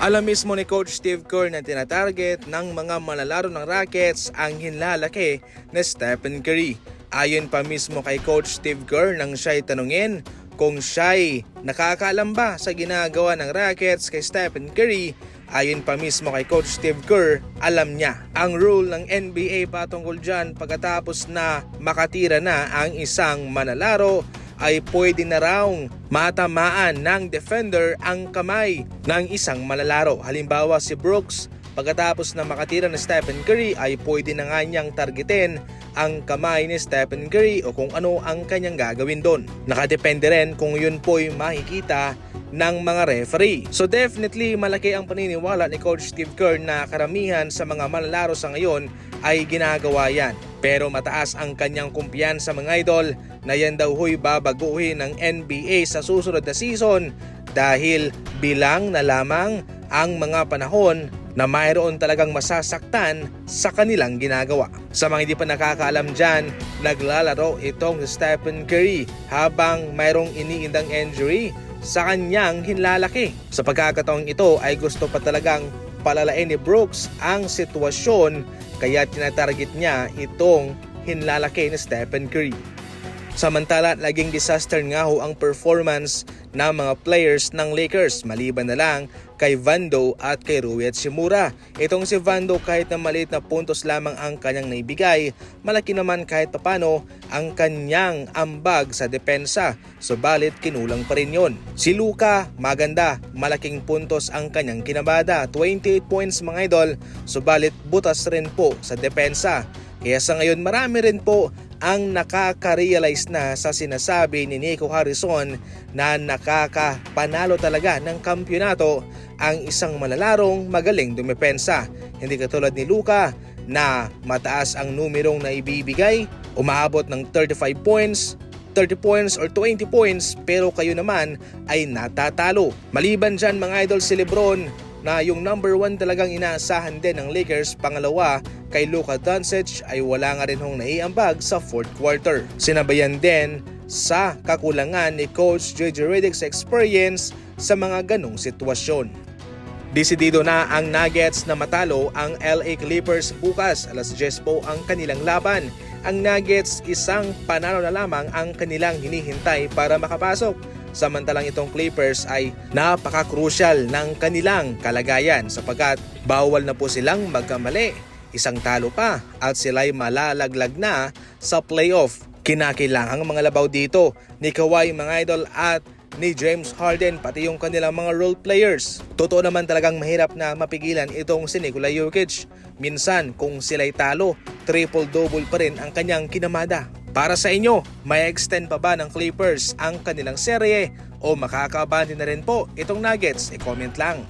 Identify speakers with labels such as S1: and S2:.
S1: Alam mismo ni Coach Steve Kerr na tinatarget ng mga manlalaro ng Rockets ang hinlalaki na Stephen Curry. Ayon pa mismo kay Coach Steve Kerr nang siya'y tanungin kung siya'y nakakaalam ba sa ginagawa ng Rockets kay Stephen Curry Ayon pa mismo kay Coach Steve Kerr, alam niya ang rule ng NBA patungkol dyan pagkatapos na makatira na ang isang manlalaro ay pwede na raw matamaan ng defender ang kamay ng isang malalaro. Halimbawa si Brooks, pagkatapos na makatira ni Stephen Curry ay pwede na nga niyang targetin ang kamay ni Stephen Curry o kung ano ang kanyang gagawin doon. Nakadepende rin kung yun po'y makikita ng mga referee. So definitely malaki ang paniniwala ni Coach Steve Kerr na karamihan sa mga manlalaro sa ngayon ay ginagawa yan. Pero mataas ang kanyang kumpiyansa mga idol na yan daw huy babaguhin ng NBA sa susunod na season dahil bilang na lamang ang mga panahon na mayroon talagang masasaktan sa kanilang ginagawa. Sa mga hindi pa nakakaalam dyan, naglalaro itong Stephen Curry habang mayroong iniindang injury sa kanyang hinlalaki. Sa pagkakataong ito ay gusto pa talagang palalain ni Brooks ang sitwasyon kaya tinatarget niya itong hinlalaki ni Stephen Curry. Samantala, naging disaster nga ho ang performance ng mga players ng Lakers maliban na lang kay Vando at kay Rui at Shimura. Itong si Vando kahit na maliit na puntos lamang ang kanyang naibigay, malaki naman kahit papano ang kanyang ambag sa depensa. Subalit kinulang pa rin yon. Si Luka, maganda, malaking puntos ang kanyang kinabada, 28 points mga idol, subalit butas rin po sa depensa. Kaya sa ngayon marami rin po ang nakaka-realize na sa sinasabi ni Nico Harrison na nakakapanalo talaga ng kampyonato ang isang malalarong magaling dumepensa. Hindi katulad ni Luka na mataas ang numerong na ibibigay, umaabot ng 35 points, 30 points or 20 points pero kayo naman ay natatalo. Maliban dyan mga idol si Lebron na yung number 1 talagang inaasahan din ng Lakers. Pangalawa, kay Luka Doncic ay wala nga rin hong naiambag sa fourth quarter. Sinabayan din sa kakulangan ni Coach JJ Redick's experience sa mga ganong sitwasyon. Desidido na ang Nuggets na matalo ang LA Clippers bukas. Alas 10 po ang kanilang laban. Ang Nuggets isang panalo na lamang ang kanilang hinihintay para makapasok. Samantalang itong Clippers ay napaka-crucial ng kanilang kalagayan sapagkat bawal na po silang magkamali. Isang talo pa at sila'y malalaglag na sa playoff. Kinakailangang mga labaw dito ni Kawhi mga idol at ni James Harden pati yung kanilang mga role players. Totoo naman talagang mahirap na mapigilan itong si Nikola Jokic. Minsan kung sila'y talo, triple-double pa rin ang kanyang kinamada. Para sa inyo, may extend pa ba ng Clippers ang kanilang serye o makakabandi na rin po itong Nuggets? E-comment lang.